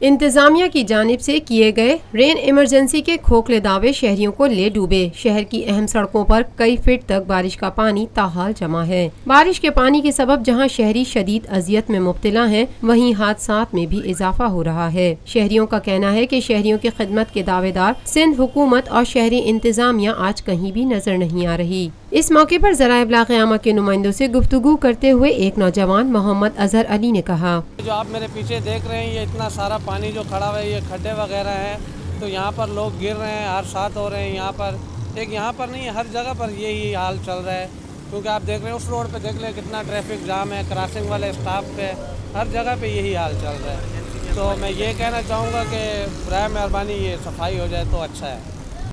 انتظامیہ کی جانب سے کیے گئے رین ایمرجنسی کے کھوکھلے دعوے شہریوں کو لے ڈوبے۔ شہر کی اہم سڑکوں پر کئی فٹ تک بارش کا پانی تاحال جمع ہے۔ بارش کے پانی کے سبب جہاں شہری شدید اذیت میں مبتلا ہیں، وہیں حادثات میں بھی اضافہ ہو رہا ہے۔ شہریوں کا کہنا ہے کہ شہریوں کی خدمت کے دعوے دار، سندھ حکومت اور شہری انتظامیہ آج کہیں بھی نظر نہیں آ رہی۔ اس موقع پر ذرائع ابلاغ عامہ کے نمائندوں سے گفتگو کرتے ہوئے ایک نوجوان محمد اظہر علی نے کہا جو آپ میرے پیچھے دیکھ رہے ہیں، یہ اتنا سارا پانی جو کھڑا ہوا ہے، یہ کھڈے وغیرہ ہیں، تو یہاں پر لوگ گر رہے ہیں، ہر ساتھ ہو رہے ہیں یہاں پر۔ ایک یہاں پر نہیں، ہر جگہ پر یہی حال چل رہا ہے۔ کیونکہ آپ دیکھ رہے ہیں، اس روڈ پہ دیکھ لیں کتنا ٹریفک جام ہے، کراسنگ والے اسٹاف پہ، ہر جگہ پہ یہی حال چل رہا ہے۔ تو میں یہ کہنا چاہوں گا کہ برائے مہربانی یہ صفائی ہو جائے تو اچھا ہے۔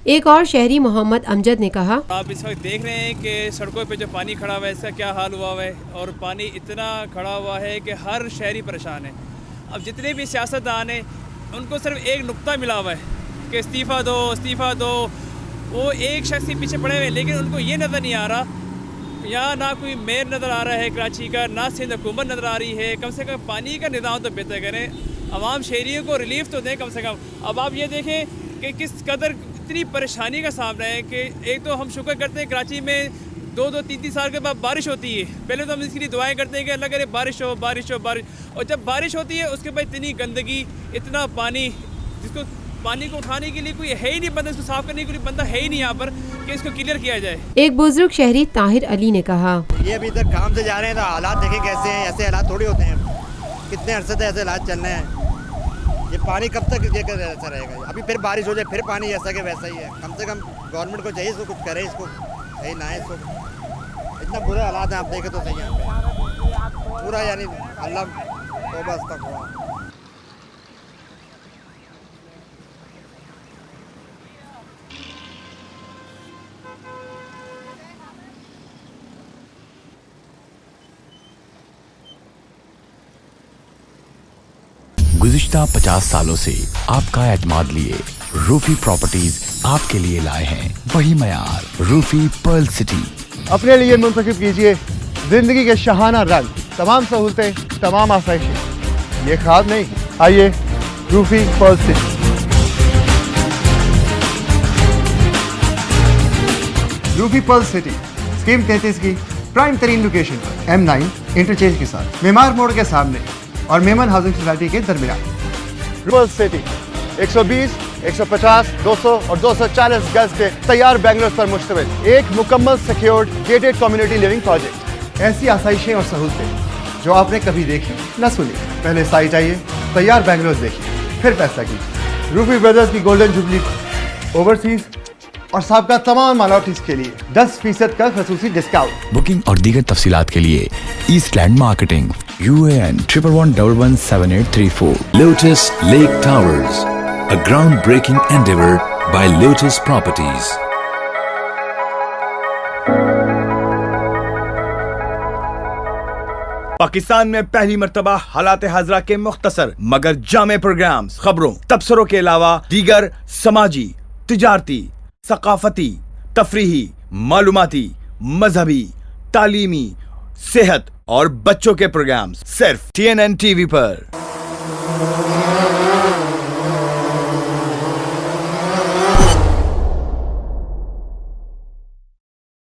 ایک اور شہری محمد امجد نے کہا، آپ اس وقت دیکھ رہے ہیں کہ سڑکوں پہ جو پانی کھڑا ہوا ہے، اس کا کیا حال ہوا ہوا ہے؟ اور پانی اتنا کھڑا ہوا ہے کہ ہر شہری پریشان ہے۔ اب جتنے بھی سیاستدان ہیں، ان کو صرف ایک نقطہ ملا ہوا ہے کہ استعفیٰ دو استعفیٰ دو۔ وہ ایک شخص کے پیچھے پڑے ہوئے لیکن ان کو یہ نظر نہیں آ رہا۔ یہاں نہ کوئی میئر نظر آ رہا ہے کراچی کا، نہ سندھ حکومت نظر آ رہی ہے۔ کم سے کم پانی کا نظام تو بہتر کریں۔ عوام شہریوں کو ریلیف تو دیں کم سے کم۔ اب آپ یہ دیکھیں کہ کس قدر اتنی پریشانی کا سامنا ہے کہ ایک تو ہم شکر کرتے ہیں کراچی میں دو دو تین تین سال کے بعد بارش ہوتی ہے۔ پہلے تو ہم اس کے لیے دعائیں کرتے ہیں کہ اللہ کرے بارش ہو بارش ہو بارش۔ اور جب بارش ہوتی ہے اس کے بعد اتنی گندگی اتنا پانی جس کو پانی کو اٹھانے کے لیے کوئی ہے ہی نہیں بندہ اس کو صاف کرنے کے لیے بندہ ہے ہی نہیں یہاں پر کہ اس کو کلیئر کیا جائے۔ ایک بزرگ شہری طاہر علی نے کہا یہ ابھی تک کام سے جا رہے ہیں تو حالات دیکھیں کیسے ہیں ایسے حالات تھوڑے ہوتے ہیں۔ کتنے عرصے تھے ایسے حالات چل رہے ہیں۔ یہ پانی کب تک یہ ایسا رہے گا؟ ابھی پھر بارش ہو جائے، پھر پانی ایسا کہ ویسا ہی ہے۔ کم سے کم گورنمنٹ کو چاہیے اس کو کچھ کرے، اس کو صحیح نہ ہے اس کو اتنا برے حالات ہیں، آپ دیکھیں تو صحیح یہاں پہ پورا یعنی اللہ تو بس تک ہوا گزشتہ پچاس سالوں سے آپ کا اعتماد لیے روفی پراپرٹیز آپ کے لیے لائے ہیں۔ وہی معیار، روفی پرل سٹی اپنے لیے منتخب کیجیے زندگی کے شہانہ رنگ۔ تمام سہولتیں، تمام آسائشیں۔ یہ خواب نہیں۔ آئیے، Roofi pearl city Roofi pearl city scheme تینتیس کی پرائم ترین لوکیشن پر۔ ایم نائن انٹرچینج کے ساتھ۔ میمار موڑ کے سامنے۔ اور میمن ہاؤسنگ سوسائٹی کے درمیان۔ رول سٹی ایک سو بیس ایک سو پچاس دو سو اور دو سو چالیس گز کے تیار بینگلور پر مشتمل ایک مکمل secured gated community living project ایسی آسائشیں اور سہولتیں جو آپ نے کبھی دیکھی۔ نہ سنی پہلے سائٹ آئیے تیار بینگلور دیکھیے پھر فیصلہ کیجیے۔ روفی بردرز کی گولڈن جبلی اوورسیز اور سابقہ تمام مالاوٹیز کے لیے۔ دس فیصد کا خصوصی ڈسکاؤنٹ بکنگ اور دیگر تفصیلات کے لیے east land marketing UAN A N triple one double one seven eight three four lotus lake towers ground breaking endeavour by lotus properties Pakistan میں پہلی مرتبہ حالات حاضرہ کے مختصر مگر جامع پروگرامز، خبروں، تبصروں کے علاوہ دیگر سماجی، تجارتی، ثقافتی، تفریحی، معلوماتی، مذہبی، تعلیمی صحت اور بچوں کے پروگرامز صرف T N N T V پر۔